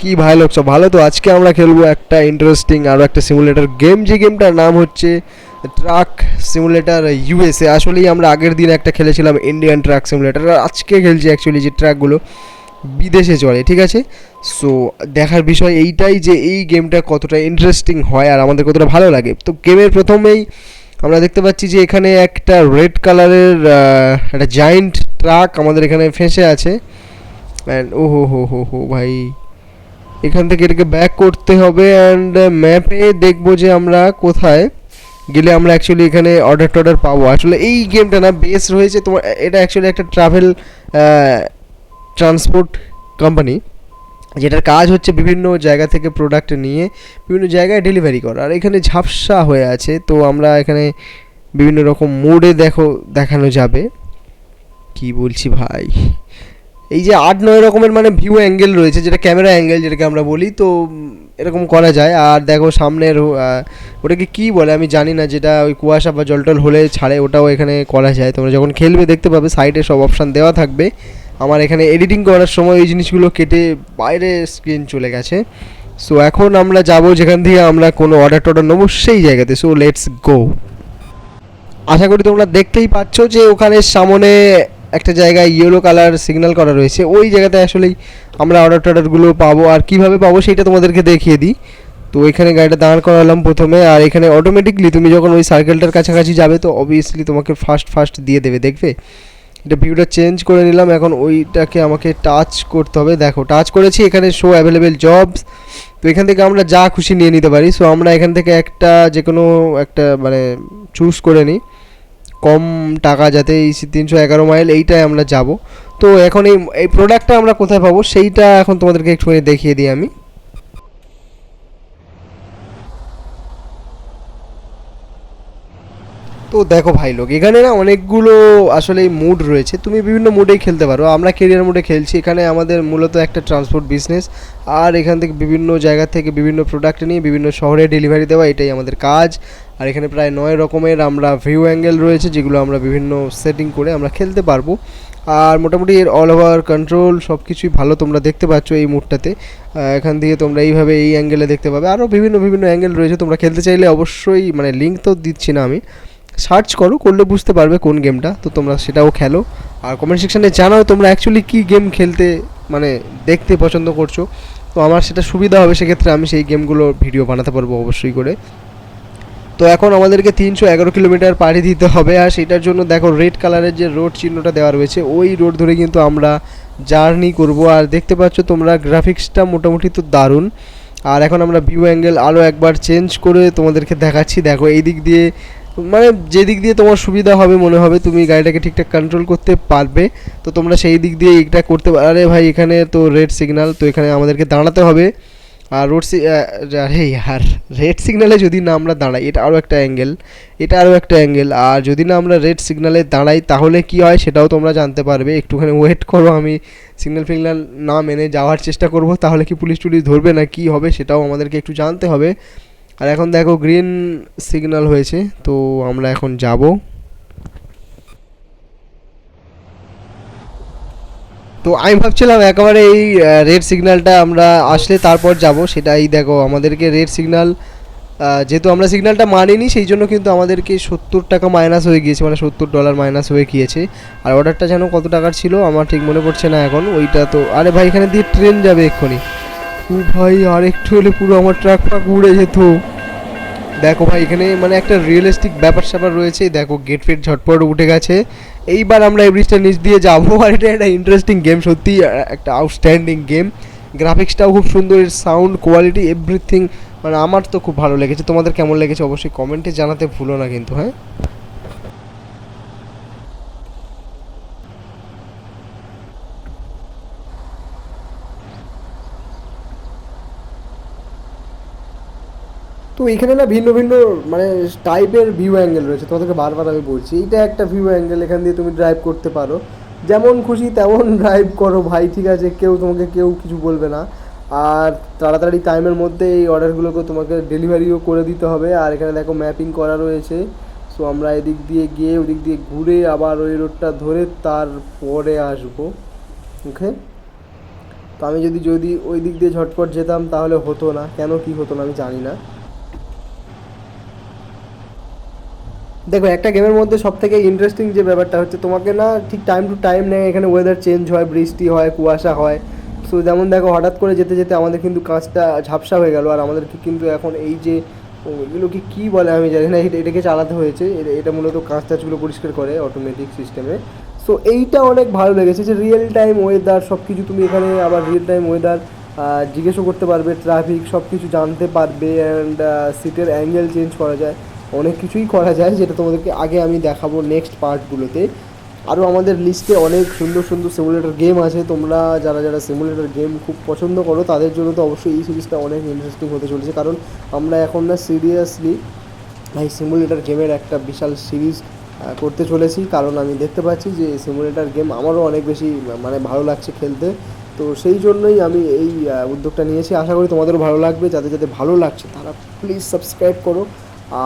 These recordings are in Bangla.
কি ভাই লোক সব ভালো তো? আজকে আমরা খেলব একটা ইন্টারেস্টিং আরও একটা সিমুলেটার গেম যে গেমটার নাম হচ্ছে ট্রাক সিমুলেটর ইউএসএ আসলেই আমরা আগের দিন একটা খেলেছিলাম ইন্ডিয়ান ট্রাক সিমুলেটর আর আজকে খেলছি অ্যাকচুয়ালি যে ট্র্যাকগুলো বিদেশে চলে, ঠিক আছে? সো দেখার বিষয় এইটাই যে এই গেমটা কতটা ইন্টারেস্টিং হয় আর আমাদের কতটা ভালো লাগে। তো গেমের প্রথমেই আমরা দেখতে পাচ্ছি যে এখানে একটা রেড কালারের একটা জায়েন্ট ট্রাক আমাদের এখানে ফেঁসে আছে। অ্যান্ড ও হো হো হো হো ভাই। এখান থেকে এটাকে ব্যাক করতে হবে অ্যান্ড ম্যাপে দেখব যে আমরা কোথায় গেলে আমরা অ্যাকচুয়ালি এখানে অর্ডার টর্ডার পাবো। আসলে এই গেমটা না বেস রয়েছে তোমার, এটা অ্যাকচুয়ালি একটা ট্রাভেল ট্রান্সপোর্ট কোম্পানি যেটার কাজ হচ্ছে বিভিন্ন জায়গা থেকে প্রোডাক্ট নিয়ে বিভিন্ন জায়গায় ডেলিভারি করা। আর এখানে ঝাপসা হয়ে আছে, তো আমরা এখানে বিভিন্ন রকম মোডে দেখো, দেখানো যাবে। কি বলছি ভাই? এই যে আট, নয় রকমের মানে ভিউ অ্যাঙ্গেল রয়েছে, যেটা ক্যামেরা অ্যাঙ্গেল যেটাকে আমরা বলি, তো এরকম করা যায়। আর দেখো সামনের ওটাকে কি বলে আমি জানি না, যেটা ওই কুয়াশা বা জলটল হলে ছাড়ে, ওটাও এখানে করা যায়। তোমরা যখন খেলবে দেখতে পাবে সাইডে সব অপশান দেওয়া থাকবে। আমার এখানে এডিটিং করার সময় এই জিনিসগুলো কেটে বাইরে স্ক্রিন চলে গেছে। সো এখন আমরা যাব যেখান থেকে আমরা কোনো অর্ডার টর্ডার নেব, সেই জায়গাতে। সো লেটস গো আশা করি তোমরা দেখতেই পাচ্ছ যে ওখানে সামনে একটা জায়গায় ইয়েলো কালার সিগন্যাল করা রয়েছে। ওই জায়গাতে আসলেই আমরা অর্ডার টর্ডারগুলো পাবো। আর কীভাবে পাবো সেটা তোমাদেরকে দেখিয়ে দিই। তো এখানে গাড়িটা দাঁড় করালাম প্রথমে। আর এখানে অটোমেটিকলি তুমি যখন ওই সার্কেলটার কাছাকাছি যাবে, তো অবভিয়াসলি তোমাকে ফার্স্ট ফার্স্ট দিয়ে দেবে, দেখবে? এটা ভিউটা চেঞ্জ করে নিলাম। এখন ওইটাকে আমাকে টাচ করতে হবে। দেখো টাচ করেছি, এখানে শো অ্যাভেলেবেল জবস তো এখান থেকে আমরা যা খুশি নিয়ে নিতে পারি। সো আমরা এখান থেকে একটা যে কোনো একটা মানে চুজ করে নিই। কম টাকা যাতে এই তিনশো এগারো মাইল এইটাই আমরা যাব। তো এখন এই এই প্রোডাক্টটা আমরা কোথায় পাবো সেইটা এখন তোমাদেরকে একটুখানি দেখিয়ে দিই আমি। তো দেখো ভাই লোক, এখানে না অনেকগুলো আসলে মুড রয়েছে। তুমি বিভিন্ন মুডেই খেলতে পারো। আমরা কেরিয়ার মুডে খেলছি। এখানে আমাদের মূলত একটা ট্রান্সপোর্ট বিজনেস আর এখান থেকে বিভিন্ন জায়গা থেকে বিভিন্ন প্রোডাক্ট নিয়ে বিভিন্ন শহরে ডেলিভারি দেওয়া, এটাই আমাদের কাজ। আর এখানে প্রায় নয় রকমের আমরা ভিউ অ্যাঙ্গেল রয়েছে, যেগুলো আমরা বিভিন্ন সেটিং করে আমরা খেলতে পারব। আর মোটামুটি এর অল ওভার কন্ট্রোল সব কিছুই ভালো তোমরা দেখতে পাচ্ছ এই মুডটাতে এখান থেকে তোমরা এইভাবে এই অ্যাঙ্গেলে দেখতে পাবে। আরও বিভিন্ন বিভিন্ন অ্যাঙ্গেল রয়েছে। তোমরা খেলতে চাইলে অবশ্যই মানে লিঙ্ক তো দিচ্ছি না আমি। সার্চ করো, করলে বুঝতে পারবে কোন গেমটা তো তোমরা সেটাও খেলো। আর কমেন্ট সেকশানে জানাও তোমরা অ্যাকচুয়ালি কী গেম খেলতে মানে দেখতে পছন্দ করছ। তো আমার সেটা সুবিধা হবে, সেক্ষেত্রে আমি সেই গেমগুলোর ভিডিও বানাতে পারব অবশ্যই করে। তো এখন আমাদেরকে তিনশো এগারো কিলোমিটার পাড়ি দিতে হবে। আর সেটার জন্য দেখো রেড কালারের যে রোড চিহ্নটা দেওয়া রয়েছে, ওই রোড ধরে কিন্তু আমরা জার্নি করব। আর দেখতে পাচ্ছ তোমরা গ্রাফিক্সটা মোটামুটি তো দারুণ। আর এখন আমরা ভিউ অ্যাঙ্গেল আরও একবার চেঞ্জ করে তোমাদেরকে দেখাচ্ছি। দেখো এই দিক দিয়ে মানে যে দিক দিয়ে তোমার সুবিধা হবে, মনে হবে, তুমি গাড়িটাকে ঠিকঠাক কন্ট্রোল করতে পারবে, তো তোমরা সেই দিক দিয়ে এটা করতে পার আরে ভাই, এখানে তো রেড সিগনাল তো এখানে আমাদেরকে দাঁড়াতে হবে। আর রোড আরে আর রেড সিগনালে যদি না আমরা দাঁড়াই, এটা আরও একটা অ্যাঙ্গেল এটা আরও একটা অ্যাঙ্গেল আর যদি না আমরা রেড সিগনালে দাঁড়াই, তাহলে কি হয় সেটাও তোমরা জানতে পারবে। একটুখানি ওয়েট করো, আমি সিগন্যাল ফিগনাল না মেনে যাওয়ার চেষ্টা করব, তাহলে কি পুলিশ টুলিশ ধরবে না, কি হবে সেটাও আমাদেরকে একটু জানতে হবে। আর এখন দেখো গ্রিন সিগন্যাল হয়েছে, তো আমরা এখন যাব। তো আমি ভাবছিলাম একেবারে এই রেড সিগন্যালটা আমরা আসলে তারপর যাব, সেটাই দেখো আমাদেরকে রেড সিগন্যাল যেহেতু আমরা সিগন্যালটা মানিনি, সেই জন্য কিন্তু আমাদেরকে সত্তর টাকা মাইনাস হয়ে গিয়েছে মানে সত্তর ডলার মাইনাস হয়ে গিয়েছে। আর অর্ডারটা যেন কত টাকার ছিল, আমার ঠিক মনে পড়ছে না এখন, ওইটা তো, আরে ভাই, এখানে দিয়ে ট্রেন যাবে এক্ষুনি। ও ভাই আর একটু হলে পুরো আমার ট্রাক ফাক উড়ে যেত। দেখো ভাই, এখানে মানে একটা রিয়েলিস্টিক ব্যাপার স্যাপার রয়েছে। দেখো গেট ফেট ঝটপট উঠে গেছে। এইবার আমরা এই ব্রিজটা নিচ দিয়ে যাব। আর এটা একটা ইন্টারেস্টিং গেম সত্যি একটা আউটস্ট্যান্ডিং গেম গ্রাফিক্সটাও খুব সুন্দর, এর সাউন্ড কোয়ালিটি এভরিথিং মানে আমার তো খুব ভালো লেগেছে। তোমাদের কেমন লেগেছে অবশ্যই কমেন্টে জানাতে ভুলো না কিন্তু হ্যাঁ? এখানে না ভিন্ন ভিন্ন মানে টাইপের ভিউ অ্যাঙ্গেল রয়েছে, তোমাদেরকে বারবার আমি বলছি। এইটা একটা ভিউ অ্যাঙ্গেল এখান দিয়ে তুমি ড্রাইভ করতে পারো। যেমন খুশি তেমন ড্রাইভ করো ভাই, ঠিক আছে? কেউ তোমাকে কেউ কিছু বলবে না। আর তাড়াতাড়ি টাইমের মধ্যে এই অর্ডারগুলোকে তোমাকে ডেলিভারিও করে দিতে হবে। আর এখানে দেখো ম্যাপিং করা রয়েছে। সো আমরা এদিক দিয়ে গিয়ে ওদিক দিয়ে ঘুরে আবার ওই রোডটা ধরে তারপরে আসব। ওকে তো আমি যদি যদি ওই দিক দিয়ে ঝটপট যেতাম, তাহলে হতো না। কেন কি হতো না, আমি জানি না। দেখো, একটা গেমের মধ্যে সব থেকে ইন্টারেস্টিং যে ব্যাপারটা হচ্ছে তোমাকে না ঠিক টাইম টু টাইম নেয়, এখানে ওয়েদার চেঞ্জ হয়, বৃষ্টি হয়, কুয়াশা হয়। সো যেমন দেখো, হঠাৎ করে যেতে যেতে আমাদের কিন্তু কাঁচটা ঝাপসা হয়ে গেল আর আমাদেরকে কিন্তু এখন এই যে এগুলোকে কী বলে আমি জানি না, এটা, এটাকে চালাতে হয়েছে। এটা মূলত কাঁচ টাচগুলো পরিষ্কার করে অটোমেটিক সিস্টেমে সো এইটা অনেক ভালো লেগেছে যে রিয়েল টাইম ওয়েদার সব কিছু তুমি এখানে আবার রিয়েল টাইম ওয়েদার জিজ্ঞেসও করতে পারবে ট্রাফিক সব কিছু জানতে পারবে অ্যান্ড সিটের অ্যাঙ্গেল চেঞ্জ করা যায়। অনেক কিছুই করা যায়, যেটা তোমাদেরকে আগে আমি দেখাবো নেক্সট পার্টগুলোতে আরও আমাদের লিস্টে অনেক সুন্দর সুন্দর সিমুলেটার গেম আছে, তোমরা যারা যারা সিমুলেটার গেম খুব পছন্দ করো, তাদের জন্য তো অবশ্যই এই সিরিজটা অনেক ইন্টারেস্টিং হতে চলেছে। কারণ আমরা এখন না সিরিয়াসলি এই সিমুলেটর গেমের একটা বিশাল সিরিজ করতে চলেছি। কারণ আমি দেখতে পাচ্ছি যে সিমুলেটার গেম আমারও অনেক বেশি মানে ভালো লাগছে খেলতে। তো সেই জন্যই আমি এই উদ্যোগটা নিয়েছি। আশা করি তোমাদেরও ভালো লাগবে। যাদের যাদের ভালো লাগছে, তারা প্লিজ সাবস্ক্রাইব করো।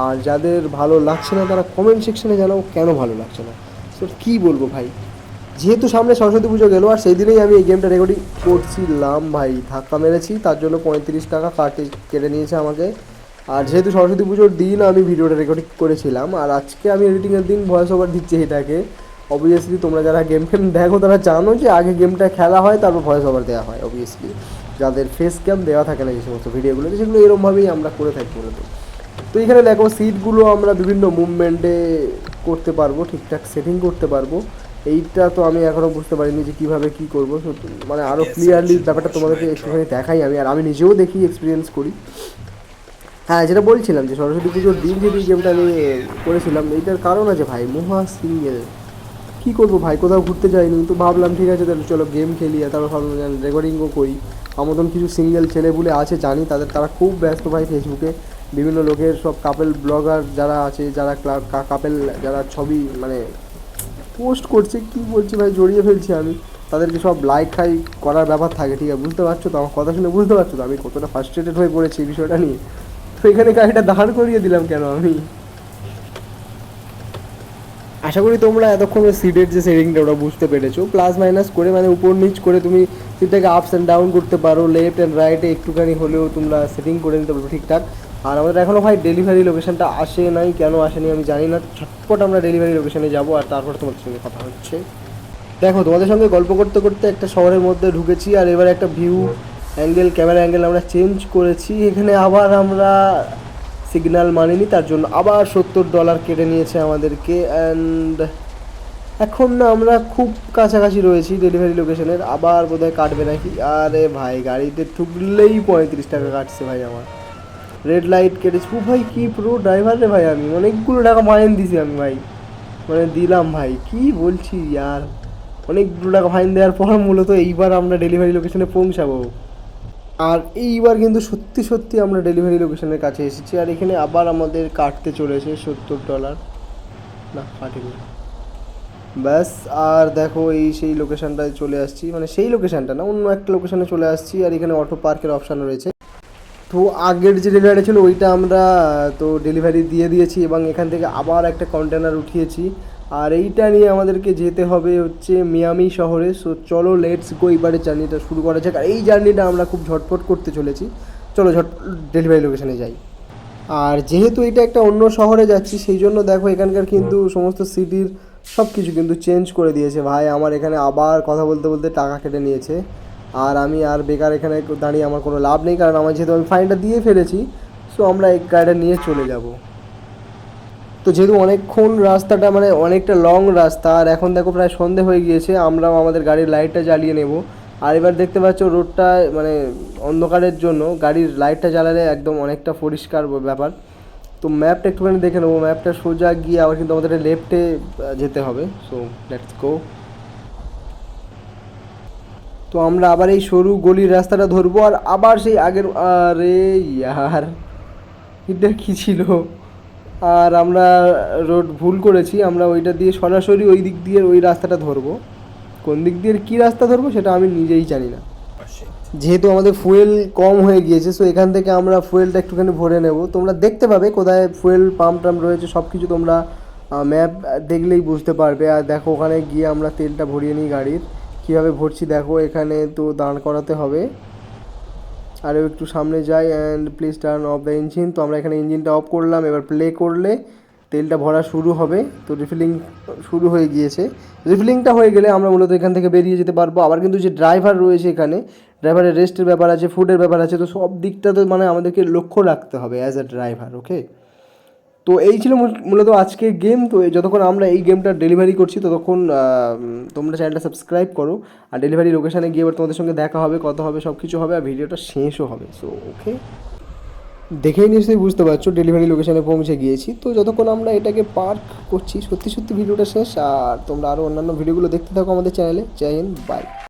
আর যাদের ভালো লাগছে না, তারা কমেন্ট সেকশনে জানাও কেন ভালো লাগছে না। তো কী বলব ভাই? যেহেতু সামনে সরস্বতী পুজো গেলো, আর সেই দিনেই আমি এই গেমটা রেকর্ডিং করছিলাম ভাই। ধাক্কা মেরেছি, তার জন্য পঁয়ত্রিশ টাকা কাটে কেটে নিয়েছে আমাকে। আর যেহেতু সরস্বতী পুজোর দিন, আমি ভিডিওটা রেকর্ডিং করেছিলাম। আর আজকে আমি এডিটিংয়ের দিন ভয়েস ওভার দিচ্ছি এটাকে। অবভিয়াসলি তোমরা যারা গেম ফেম দেখো, তারা জানো যে আগে গেমটা খেলা হয়, তারপর ভয়েস ওভার দেওয়া হয় অবভিয়াসলি যাদের ফেস ক্যাম দেওয়া থাকে না, যে সমস্ত ভিডিওগুলোতে সেগুলো এরমভাবেই আমরা করে থাকি মূলত তো এখানে দেখো সিটগুলো আমরা বিভিন্ন মুভমেন্টে করতে পারব ঠিকঠাক সেটিং করতে পারব। এইটা তো আমি এখনও বুঝতে পারিনি যে কীভাবে কী করব। মানে আরও ক্লিয়ারলি ব্যাপারটা তোমাদেরকে একটুখানি দেখাই আমি আর আমি নিজেও দেখি এক্সপিরিয়েন্স করি। হ্যাঁ যেটা বলছিলাম যে সরস্বতী পুজোর দিন যদি গেমটা আমি করেছিলাম এইটার কারণ আছে ভাই মহা সিঙ্গেল কী করব ভাই কোথাও ঘুরতে যাইনি তো ভাবলাম ঠিক আছে তাহলে চলো গেম খেলি আর তারপর ভাবলাম রেকর্ডিংও করি। আমার মতন কিছু সিঙ্গেল ছেলে বলে আছে জানি তাদের তারা খুব ব্যস্ত ভাই ফেসবুকে বিভিন্ন লোকের সব কাপেল ব্লগার যারা আছে, যারা কাপেল যারা ছবি মানে পোস্ট করছে, কি বলছি ভাই, জড়িয়ে ফেলছি আমি। তাদেরকে সব লাইক খাই করার ব্যাপার থাকে, ঠিক আছে? বুঝতে পারছ তো? আমার কথা শুনে বুঝতে পারছ তো? আমি কতটা ফার্স্ট্রেটেড হয়ে পড়েছি এই বিষয়টা নিয়ে। তো এখানে গাড়িটা দাঁড় করিয়ে দিলাম কেন আমি? আশা করি তোমরা এতক্ষণ সিটের যে সেটিংটা ওটা বুঝতে পেরেছ। প্লাস মাইনাস করে মানে উপর নিচ করে তুমি সিটটাকে আপস অ্যান্ড ডাউন করতে পারো। লেফট অ্যান্ড রাইটে একটুখানি হলেও তোমরা সেটিং করে নিতে পারো ঠিকঠাক। আর আমাদের এখনও ভাই ডেলিভারি লোকেশনটা আসে নাই, কেন আসেনি আমি জানি না। ছটপট আমরা ডেলিভারি লোকেশনে যাব আর তারপর তোমাদের সঙ্গে কথা হচ্ছে। দেখো, তোমাদের সঙ্গে গল্প করতে করতে একটা শহরের মধ্যে ঢুকেছি আর এবার একটা ভিউ অ্যাঙ্গেল ক্যামেরা অ্যাঙ্গেল আমরা চেঞ্জ করেছি। এখানে আবার আমরা সিগন্যাল মানিনি, তার জন্য আবার সত্তর ডলার কেটে নিয়েছে আমাদেরকে। অ্যান্ড এখন না আমরা খুব কাছাকাছি রয়েছি ডেলিভারি লোকেশনের আবার বোধহয় কাটবে নাকি? আরে ভাই, গাড়িতে ঠুকলেই পঁয়ত্রিশ টাকা কাটছে ভাই আমার। রেড লাইট কেটেছি। ও ভাই, কি পুরো ড্রাইভার রে ভাই আমি। অনেকগুলো টাকা মাইন দিছি আমি ভাই। মানে দিলাম ভাই। কি বলছি আর? অনেকগুলো টাকা ফাইন দেওয়ার পর মূলত এইবার আমরা ডেলিভারি লোকেশনে পৌঁছাবো। আর এইবার কিন্তু সত্যি সত্যি আমরা ডেলিভারি লোকেশনের কাছে এসেছি। আর এখানে আবার আমাদের কাটতে চলেছে সত্তর ডলার না, কাটেনি। ব্যাস, আর দেখো এই সেই লোকেশানটায় চলে আসছি। মানে সেই লোকেশানটা না, অন্য একটা লোকেশানে চলে আসছি। আর এখানে অটো পার্কের অপশান রয়েছে। তো আগের যে ডেলিভারি ছিল, ওইটা আমরা, তো ডেলিভারি দিয়ে দিয়েছি এবং এখান থেকে আবার একটা কন্টেনার উঠিয়েছি। আর এইটা নিয়ে আমাদেরকে যেতে হবে হচ্ছে মিয়ামি শহরে। সো চলো লেটস গো এবারে জার্নিটা শুরু করা যাক। আর এই জার্নিটা আমরা খুব ঝটপট করতে চলেছি। চলো, ঝট ডেলিভারি লোকেশানে যাই। আর যেহেতু এটা একটা অন্য শহরে যাচ্ছি, সেই জন্য দেখো এখানকার কিন্তু সমস্ত সিটির সব কিছু কিন্তু চেঞ্জ করে দিয়েছে। ভাই, আমার এখানে আবার কথা বলতে বলতে টাকা কেটে নিয়েছে। আর আমি আর বেকার এখানে দাঁড়িয়ে আমার কোনো লাভ নেই, কারণ আমার যেহেতু আমি ফাইনটা দিয়ে ফেলেছি সো আমরা এই গাড়িটা নিয়ে চলে যাব। তো যেহেতু অনেকক্ষণ রাস্তাটা মানে অনেকটা লং রাস্তা, আর এখন দেখো প্রায় সন্ধে হয়ে গিয়েছে, আমরাও আমাদের গাড়ির লাইটটা জ্বালিয়ে নেব। আর এবার দেখতে পাচ্ছ রোডটা মানে অন্ধকারের জন্য, গাড়ির লাইটটা জ্বালালে একদম অনেকটা পরিষ্কার ব্যাপার। তো ম্যাপটা একটুখানি দেখে নেব ম্যাপটা সোজা গিয়ে আবার কিন্তু আমাদের লেফটে যেতে হবে। সো লেটস গো তো আমরা আবার এই সরু গলির রাস্তাটা ধরবো আর আবার সেই আগের, আরে ইয়ার, এটা কী ছিল? আর আমরা রোড ভুল করেছি, আমরা ওইটা দিয়ে সরাসরি ওই দিক দিয়ে ওই রাস্তাটা ধরবো। কোন দিক দিয়ে কী রাস্তা ধরবো সেটা আমি নিজেই জানি না। যেহেতু আমাদের ফুয়েল কম হয়ে গিয়েছে সো এখান থেকে আমরা ফুয়েলটা একটুখানি ভরে নেব। তোমরা দেখতে পাবে কোথায় ফুয়েল, পাম্প টাম্প রয়েছে সব কিছু তোমরা ম্যাপ দেখলেই বুঝতে পারবে। আর দেখো ওখানে গিয়ে আমরা তেলটা ভরিয়ে নিই গাড়ির। কীভাবে ভরছি দেখো, এখানে তো দাঁড় করাতে হবে। আরও একটু সামনে যাই and please turn off the engine তো আমরা এখানে ইঞ্জিনটা অফ করলাম, এবার প্লে করলে তেলটা ভরা শুরু হবে। তো রিফিলিং শুরু হয়ে গিয়েছে। রিফিলিংটা হয়ে গেলে আমরা মূলত এখান থেকে বেরিয়ে যেতে পারব। আবার কিন্তু যে ড্রাইভার রয়েছে এখানে ড্রাইভারের রেস্টের ব্যাপার আছে ফুডের ব্যাপার আছে, তো সব দিকটা তো মানে আমাদেরকে লক্ষ্য রাখতে হবে অ্যাজ আ ড্রাইভার ওকে তো এই ছিল মূল- মূলত আজকের গেম তো যতক্ষণ আমরা এই গেমটা ডেলিভারি করছি, ততক্ষণ তোমরা চ্যানেলটা সাবস্ক্রাইব করো। আর ডেলিভারি লোকেশানে গিয়ে এবার তোমাদের সঙ্গে দেখা হবে, কথা হবে সব কিছু হবে, আর ভিডিওটা শেষও হবে। সো ওকে দেখেই নিশ্চয়ই বুঝতে পারছ ডেলিভারি লোকেশানে পৌঁছে গিয়েছি। তো যতক্ষণ আমরা এটাকে পার্ক করছি, সত্যি সত্যি ভিডিওটা শেষ। আর তোমরা আরও অন্যান্য ভিডিওগুলো দেখতে থাকো আমাদের চ্যানেলে জয় বাই